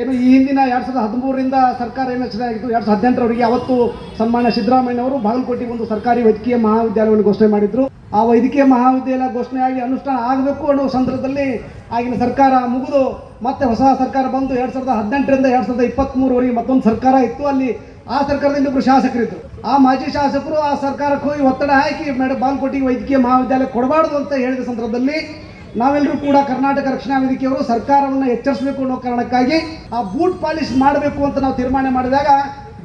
ಏನು ಈ ಹಿಂದಿನ ಎರಡು ಸಾವಿರದ ಹದಿಮೂರರಿಂದ ಸರ್ಕಾರ ಏನು ರಚನೆ ಆಗಿತ್ತು? ಎರಡು ಸಾವಿರದ ಹದಿನೆಂಟರವರೆಗೆ ಅವತ್ತು ಸನ್ಮಾನ್ಯ ಸಿದ್ದರಾಮಯ್ಯ ಅವರು ಬಾಗಲಕೋಟೆಗೆ ಒಂದು ಸರ್ಕಾರಿ ವೈದ್ಯಕೀಯ ಮಹಾವಿದ್ಯಾಲಯವನ್ನು ಘೋಷಣೆ ಮಾಡಿದ್ರು. ಆ ವೈದ್ಯಕೀಯ ಮಹಾವಿದ್ಯಾಲಯ ಘೋಷಣೆಯಾಗಿ ಅನುಷ್ಠಾನ ಆಗಬೇಕು ಅನ್ನೋ ಸಂದರ್ಭದಲ್ಲಿ ಆಗಿನ ಸರ್ಕಾರ ಮುಗಿದು ಮತ್ತೆ ಹೊಸ ಸರ್ಕಾರ ಬಂದು ಎರಡು ಸಾವಿರದ ಹದಿನೆಂಟರಿಂದ ಎರಡು ಸಾವಿರದ ಇಪ್ಪತ್ತ್ಮೂರವರೆಗೆ ಮತ್ತೊಂದು ಸರ್ಕಾರ ಇತ್ತು. ಅಲ್ಲಿ ಆ ಸರ್ಕಾರದಿಂದ ಇಬ್ಬರು ಶಾಸಕರಿದ್ದರು ಆ ಮಾಜಿ ಶಾಸಕರು ಆ ಸರ್ಕಾರಕ್ಕೆ ಹೋಗಿ ಒತ್ತಡ ಹಾಕಿ ಮೇಡಮ್ ಬಾಗಲಕೋಟೆಗೆ ವೈದ್ಯಕೀಯ ಮಹಾವಿದ್ಯಾಲಯ ಕೊಡಬಾರ್ದು ಅಂತ ಹೇಳಿದ ಸಂದರ್ಭದಲ್ಲಿ ನಾವೆಲ್ಲರೂ ಕೂಡ ಕರ್ನಾಟಕ ರಕ್ಷಣಾ ವೇದಿಕೆಯವರು ಸರ್ಕಾರವನ್ನು ಎಚ್ಚರಿಸಬೇಕು ಅನ್ನೋ ಕಾರಣಕ್ಕಾಗಿ ಆ ಬೂಟ್ ಪಾಲಿಶ್ ಮಾಡಬೇಕು ಅಂತ ನಾವು ತೀರ್ಮಾನ ಮಾಡಿದಾಗ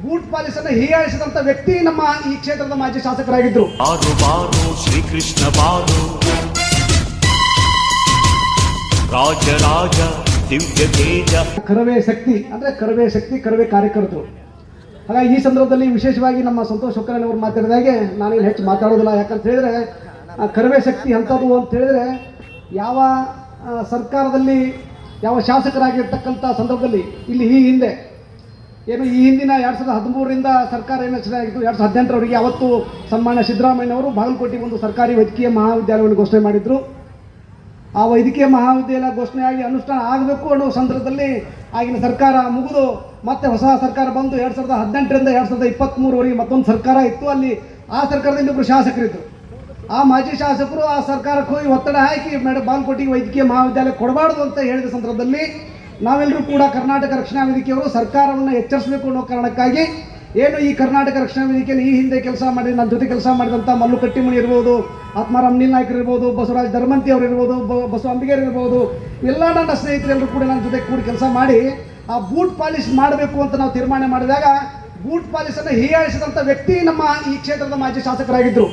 ಬೂಟ್ ಪಾಲಿಸ್ ಅನ್ನು ಹೀಯಾಳಿಸಿದಂಥ ವ್ಯಕ್ತಿ ನಮ್ಮ ಈ ಕ್ಷೇತ್ರದ ಮಾಜಿ ಶಾಸಕರಾಗಿದ್ದರು. ಶ್ರೀಕೃಷ್ಣ ಬಾರು. ರಾಜರಾಜ ಕರವೇ ಶಕ್ತಿ ಅಂದ್ರೆ ಕರವೇ ಶಕ್ತಿ ಕರವೇ ಕಾರ್ಯಕರ್ತರು. ಹಾಗಾಗಿ ಈ ಸಂದರ್ಭದಲ್ಲಿ ವಿಶೇಷವಾಗಿ ನಮ್ಮ ಸಂತೋಷ್ ಒಕ್ಕರಣ್ಣ ಅವರು ಮಾತಾಡಿದಾಗೆ ನಾನೇನು ಹೆಚ್ಚು ಮಾತಾಡೋದಿಲ್ಲ. ಯಾಕಂತ ಹೇಳಿದ್ರೆ ಆ ಕರವೇ ಶಕ್ತಿ ಅಂಥದ್ದು ಅಂತ ಹೇಳಿದ್ರೆ ಯಾವ ಸರ್ಕಾರದಲ್ಲಿ, ಯಾವ ಶಾಸಕರಾಗಿರ್ತಕ್ಕಂಥ ಸಂದರ್ಭದಲ್ಲಿ ಇಲ್ಲಿ ಈ ಹಿಂದೆ, ಏನು ಈ ಹಿಂದಿನ ಎರಡು ಸಾವಿರದ ಹದಿಮೂರರಿಂದ ಸರ್ಕಾರ ಏನು ರಚನೆ ಆಗಿತ್ತು? ಎರಡು ಸಾವಿರದ ಹದಿನೆಂಟರವರೆಗೆ ಅವತ್ತು ಸನ್ಮಾನ್ಯ ಸಿದ್ದರಾಮಯ್ಯನವರು ಬಾಗಲಕೋಟೆ ಒಂದು ಸರ್ಕಾರಿ ವೈದ್ಯಕೀಯ ಮಹಾವಿದ್ಯಾಲಯವನ್ನು ಘೋಷಣೆ ಮಾಡಿದ್ರು. ಆ ವೈದ್ಯಕೀಯ ಮಹಾವಿದ್ಯಾಲಯ ಘೋಷಣೆಯಾಗಿ ಅನುಷ್ಠಾನ ಆಗಬೇಕು ಅನ್ನೋ ಸಂದರ್ಭದಲ್ಲಿ ಆಗಿನ ಸರ್ಕಾರ ಮುಗಿದು ಮತ್ತೆ ಹೊಸ ಸರ್ಕಾರ ಬಂದು ಎರಡು ಸಾವಿರದ ಹದಿನೆಂಟರಿಂದ ಎರಡು ಸಾವಿರದ ಇಪ್ಪತ್ತ್ಮೂರವರೆಗೆ ಮತ್ತೊಂದು ಸರ್ಕಾರ ಇತ್ತು. ಅಲ್ಲಿ ಆ ಸರ್ಕಾರದಲ್ಲಿ ಒಬ್ಬರು ಶಾಸಕರಿದ್ದರು. ಆ ಮಾಜಿ ಶಾಸಕರು, ಆ ಸರ್ಕಾರಕ್ಕೆ ಈ ಒತ್ತಡ ಹಾಕಿ ಮೇಡಮ್ ಬಾಲ್ಕೋಟೆ ವೈದ್ಯಕೀಯ ಮಹಾವಿದ್ಯಾಲಯ ಕೊಡಬಾರ್ದು ಅಂತ ಹೇಳಿದ ಸಂದರ್ಭದಲ್ಲಿ ನಾವೆಲ್ಲರೂ ಕೂಡ ಕರ್ನಾಟಕ ರಕ್ಷಣಾ ವೇದಿಕೆಯವರು ಸರ್ಕಾರವನ್ನು ಎಚ್ಚರಿಸಬೇಕು ಅನ್ನೋ ಕಾರಣಕ್ಕಾಗಿ ಏನು ಈ ಕರ್ನಾಟಕ ರಕ್ಷಣಾ ವೇದಿಕೆಯಲ್ಲಿ ಈ ಹಿಂದೆ ಕೆಲಸ ಮಾಡಿ, ನನ್ನ ಜೊತೆ ಕೆಲಸ ಮಾಡಿದಂಥ ಮಲ್ಲು ಕಟ್ಟಿಮಣಿ ಇರ್ಬೋದು, ಆತ್ಮಾರಾಮ್ ನೀಲ್ ನಾಯ್ಕರು ಇರ್ಬೋದು, ಬಸವರಾಜ್ ಧರ್ಮಂತಿ ಅವರು ಇರ್ಬೋದು ಬಸವ ಅಂಬಿಗೇರ್ ಇರ್ಬೋದು, ಎಲ್ಲ ನನ್ನ ಸ್ನೇಹಿತರೆಲ್ಲರೂ ಕೂಡ ನನ್ನ ಜೊತೆ ಕೂಡಿ ಕೆಲಸ ಮಾಡಿ ಆ ಬೂಟ್ ಪಾಲಿಶ್ ಮಾಡಬೇಕು ಅಂತ ನಾವು ತೀರ್ಮಾನ ಮಾಡಿದಾಗ ಬೂಟ್ ಪಾಲಿಶನ್ನು ಹೀಯಾಳಿಸಿದಂಥ ವ್ಯಕ್ತಿ ನಮ್ಮ ಈ ಕ್ಷೇತ್ರದ ಮಾಜಿ ಶಾಸಕರಾಗಿದ್ದರು.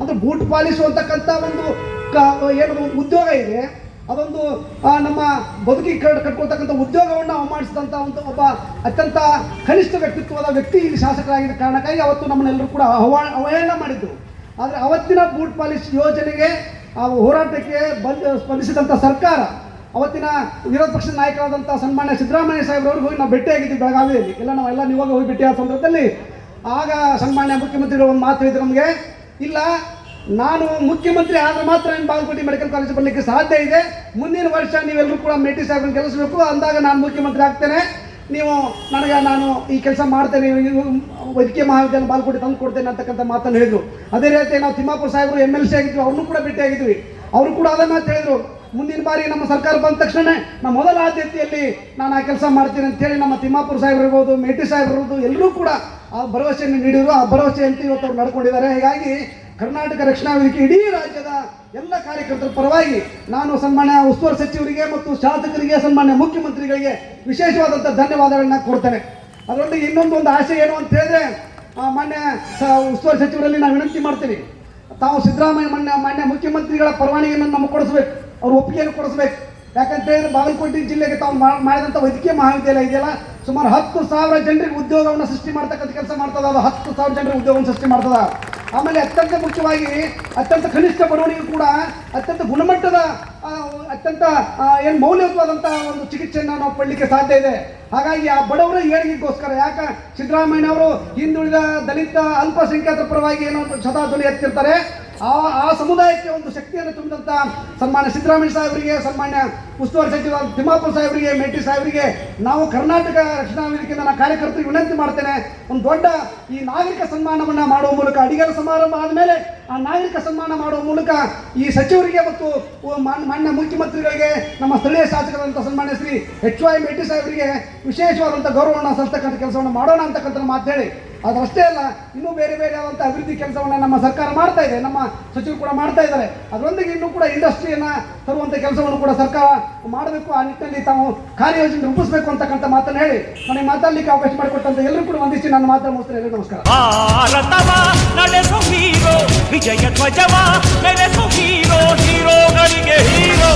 ಅಂದರೆ ಬೂಟ್ ಪಾಲಿಸು ಅಂತಕ್ಕಂಥ ಒಂದು ಏನು ಉದ್ಯೋಗ ಇದೆ. ಅದೊಂದು ನಮ್ಮ ಬದುಕಿಗೆ ಕಟ್ ಕಟ್ಕೊಳ್ತಕ್ಕಂಥ ಉದ್ಯೋಗವನ್ನು ಅವಮಾನಿಸಿದಂಥ ಒಂದು ಒಬ್ಬ ಅತ್ಯಂತ ಕನಿಷ್ಠ ವ್ಯಕ್ತಿತ್ವದ ವ್ಯಕ್ತಿ ಇಲ್ಲಿ ಶಾಸಕರಾಗಿದ್ದ ಕಾರಣಕ್ಕಾಗಿ ಅವತ್ತು ನಮ್ಮನ್ನೆಲ್ಲರೂ ಕೂಡ ಅವಹಾ ಅವಹೇಳನ ಮಾಡಿದ್ದರು ಆದರೆ ಅವತ್ತಿನ ಬೂಟ್ ಪಾಲಿಶ್ ಯೋಜನೆಗೆ, ಆ, ಹೋರಾಟಕ್ಕೆ ಬಂದ ಸ್ಪಂದಿಸಿದಂಥ ಸರ್ಕಾರ, ಅವತ್ತಿನ ವಿರೋಧ ಪಕ್ಷದ ನಾಯಕರಾದಂಥ ಸನ್ಮಾನ್ಯ ಸಿದ್ದರಾಮಯ್ಯ ಸಾಹೇಬ್ರವ್ರಿಗೆ ಹೋಗಿ ನಾವು ಭೇಟಿಯಾಗಿದ್ದೀವಿ ಬೆಳಗಾವಿಯಲ್ಲಿ. ಎಲ್ಲ ನಾವೆಲ್ಲ ನೀವಾಗ ಹೋಗಿ ಭೇಟಿಯಾದ ಸಂದರ್ಭದಲ್ಲಿ. ಆಗ ಸನ್ಮಾನ್ಯ ಮುಖ್ಯಮಂತ್ರಿಗಳು ಒಂದು ಮಾತು ಹೇಳಿದ್ರು ನಮಗೆ. ಇಲ್ಲ, ನಾನು ಮುಖ್ಯಮಂತ್ರಿ ಆದರೆ ಮಾತ್ರ ನಿಮ್ಮ ಬಾಗಲಕೋಟೆ ಮೆಡಿಕಲ್ ಕಾಲೇಜ್ ಬರಲಿಕ್ಕೆ ಸಾಧ್ಯ ಇದೆ. ಮುಂದಿನ ವರ್ಷ ನೀವೆಲ್ಲರೂ ಕೂಡ ಮೇಟಿ ಸಾಹೇಬ್ರನ್ನ ಕೆಲಸಬೇಕು. ಅಂದಾಗ ನಾನು ಮುಖ್ಯಮಂತ್ರಿ ಆಗ್ತೇನೆ. ನೀವು ನನಗೆ ನಾನು ಈ ಕೆಲಸ ಮಾಡ್ತೇನೆ ವೈದ್ಯಕೀಯ ಮಹಾವಿದ್ಯಾಲಯ ಬಾಲ್ಕೋಟೆ ತಂದು ಕೊಡ್ತೇನೆ ಅಂತಕ್ಕಂಥ ಮಾತನ್ನು ಹೇಳಿದ್ರು. ಅದೇ ರೀತಿ ನಾವು ತಿಮ್ಮಾಪುರ ಸಾಹೇಬರು ಎಂ ಎಲ್ ಸಿ ಆಗಿದ್ವಿ, ಅವ್ರನ್ನೂ ಕೂಡ ಭೇಟಿಯಾಗಿದ್ವಿ. ಅವರು ಕೂಡ ಅದನ್ನು ಹೇಳಿದ್ರು. ಮುಂದಿನ ಬಾರಿ ನಮ್ಮ ಸರ್ಕಾರ ಬಂದ ತಕ್ಷಣ ನಮ್ಮ ಮೊದಲ ಆದ್ಯತೆಯಲ್ಲಿ ನಾನು ಆ ಕೆಲಸ ಮಾಡ್ತೀನಿ ಅಂತೇಳಿ ನಮ್ಮ ತಿಮ್ಮಾಪುರ ಸಾಹೇಬ್ರು ಇರ್ಬೋದು ಮೇಟಿ ಸಾಹೇಬ್ರು ಇರ್ಬೋದು ಎಲ್ಲರೂ ಕೂಡ ಆ ಭರವಸೆಯನ್ನು ನೀಡಿದ್ರು. ಆ ಭರವಸೆಯಂತೆ ಇವತ್ತು ಅವ್ರು ನಡ್ಕೊಂಡಿದ್ದಾರೆ. ಹೀಗಾಗಿ ಕರ್ನಾಟಕ ರಕ್ಷಣಾ ವೇದಿಕೆ ಇಡೀ ರಾಜ್ಯದ ಎಲ್ಲ ಕಾರ್ಯಕರ್ತರ ಪರವಾಗಿ ನಾನು ಸನ್ಮಾನ್ಯ ಉಸ್ತುವಾರಿ ಸಚಿವರಿಗೆ ಮತ್ತು ಶಾಸಕರಿಗೆ ಸನ್ಮಾನ್ಯ ಮುಖ್ಯಮಂತ್ರಿಗಳಿಗೆ ವಿಶೇಷವಾದಂಥ ಧನ್ಯವಾದಗಳನ್ನ ಕೊಡ್ತೇನೆ ಅದರಲ್ಲಿ ಇನ್ನೊಂದು ಒಂದು ಆಸೆ ಏನು ಅಂತ ಹೇಳಿದ್ರೆ ಆ, ಮಾನ್ಯ ಸ ಉಸ್ತುವಾರಿ ಸಚಿವರಲ್ಲಿ ನಾನು ವಿನಂತಿ ಮಾಡ್ತೀನಿ ತಾವು ಸಿದ್ದರಾಮಯ್ಯ ಮಾನ್ಯ ಮಾನ್ಯ ಮುಖ್ಯಮಂತ್ರಿಗಳ ಪರವಾನಗಿಯನ್ನು ನಮಗೆ ಕೊಡಿಸ್ಬೇಕು. ಅವ್ರ ಒಪ್ಪಿಗೆಯನ್ನು ಕೊಡಿಸ್ಬೇಕು. ಯಾಕಂತ ಹೇಳಿದ್ರೆ ಬಾಗಲಕೋಟೆ ಜಿಲ್ಲೆಗೆ ತಾವು ಮಾಡಿದಂಥ ವೈದ್ಯಕೀಯ ಮಹಾವಿದ್ಯಾಲಯ ಇದೆಯಲ್ಲ? ಸುಮಾರು ಹತ್ತು ಸಾವಿರ ಜನರಿಗೆ ಉದ್ಯೋಗವನ್ನು ಸೃಷ್ಟಿ ಮಾಡ್ತಕ್ಕಂಥ ಕೆಲಸ ಮಾಡ್ತದ. ಅದು ಹತ್ತು ಸಾವಿರ ಜನರಿಗೆ ಉದ್ಯೋಗವನ್ನು ಸೃಷ್ಟಿ ಮಾಡ್ತದ. ಆಮೇಲೆ ಅತ್ಯಂತ ಮುಖ್ಯವಾಗಿ ಅತ್ಯಂತ ಕನಿಷ್ಠ ಬಡವನಿಗೂ ಕೂಡ ಅತ್ಯಂತ ಗುಣಮಟ್ಟದ ಅತ್ಯಂತ ಏನು ಮೌಲ್ಯಯುತವಾದಂಥ ಒಂದು ಚಿಕಿತ್ಸೆಯನ್ನು ನಾವು ಪಡಲಿಕ್ಕೆ ಸಾಧ್ಯ ಇದೆ. ಹಾಗಾಗಿ ಆ ಬಡವರ ಏಳಿಗೆಗೋಸ್ಕರ, ಯಾಕ ಸಿದ್ದರಾಮಯ್ಯನವರು ಹಿಂದುಳಿದ ದಲಿತ ಅಲ್ಪಸಂಖ್ಯಾತರ ಪರವಾಗಿ ಏನೋ ಸದಾ ಧ್ವನಿ ಎತ್ತಿರ್ತಾರೆ. ಆ ಆ ಸಮುದಾಯಕ್ಕೆ ಒಂದು ಶಕ್ತಿಯನ್ನು ತುಂಬಿದಂತ ಸನ್ಮಾನ್ಯ ಸಿದ್ದರಾಮಯ್ಯ ಸಾಹೇಬರಿಗೆ, ಸನ್ಮಾನ್ಯ ಉಸ್ತುವಾರಿ ಸಚಿವ ತಿಮ್ಮಾಪುರ ಸಾಹೇಬರಿಗೆ, ಮೇಟಿ ಸಾಹೇಬರಿಗೆ ನಾವು ಕರ್ನಾಟಕ ರಕ್ಷಣಾ ವೇದಿಕೆಯಿಂದ ನನ್ನ ಕಾರ್ಯಕರ್ತರಿಗೆ ವಿನಂತಿ ಮಾಡ್ತೇನೆ. ಒಂದು ದೊಡ್ಡ ಈ ನಾಗರಿಕ ಸನ್ಮಾನವನ್ನು ಮಾಡುವ ಮೂಲಕ, ಅಡಿಗರ ಸಮಾರಂಭ ಆದಮೇಲೆ ಆ ನಾಗರಿಕ ಸನ್ಮಾನ ಮಾಡುವ ಮೂಲಕ ಈ ಸಚಿವರಿಗೆ ಮತ್ತು ಮಾನ್ಯ ಮುಖ್ಯಮಂತ್ರಿಗಳಿಗೆ, ನಮ್ಮ ಸ್ಥಳೀಯ ಶಾಸಕರಂತ ಸನ್ಮಾನ್ಯ ಶ್ರೀ ಎಚ್ ವೈ ಮೇಟಿ ಸಾಹೇಬರಿಗೆ ವಿಶೇಷವಾದಂಥ ಗೌರವವನ್ನು ಸಲ್ಲಿಸ್ತಕ್ಕಂಥ ಕೆಲಸವನ್ನು ಮಾಡೋಣ ಅಂತಕ್ಕಂಥ ಮಾತು ಹೇಳಿ ಅದರಷ್ಟೇ ಅಲ್ಲ, ಇನ್ನೂ ಬೇರೆ ಬೇರೆ ಆದಂಥ ಅಭಿವೃದ್ಧಿ ಕೆಲಸವನ್ನು ನಮ್ಮ ಸರ್ಕಾರ ಮಾಡ್ತಾ ಇದೆ, ನಮ್ಮ ಸಚಿವರು ಕೂಡ ಮಾಡ್ತಾ ಇದ್ದಾರೆ. ಅದರೊಂದಿಗೆ ಇನ್ನೂ ಕೂಡ ಇಂಡಸ್ಟ್ರಿಯನ್ನು ತರುವಂಥ ಕೆಲಸವನ್ನು ಕೂಡ ಸರ್ಕಾರ ಮಾಡಬೇಕು. ಆ ನಿಟ್ಟಿನಲ್ಲಿ ತಾವು ಕಾರ್ಯಯೋಜನೆ ರೂಪಿಸಬೇಕು ಅಂತಕ್ಕಂಥ ಮಾತನ್ನು ಹೇಳಿ, ನನಗೆ ಮಾತಾಡಲಿಕ್ಕೆ ಅವಕಾಶ ಮಾಡಿಕೊಟ್ಟಂತ ಎಲ್ಲರೂ ಕೂಡ ವಂದಿಸಿ ನನ್ನ ಮಾತನ್ನು ಮುಗಿಸ್ತೇನೆ. ಎಲ್ಲರಿಗೂ ನಮಸ್ಕಾರ. ವಿಜಯ ಧ್ವಜವ ಹೀರೋ ಹೀರೋ.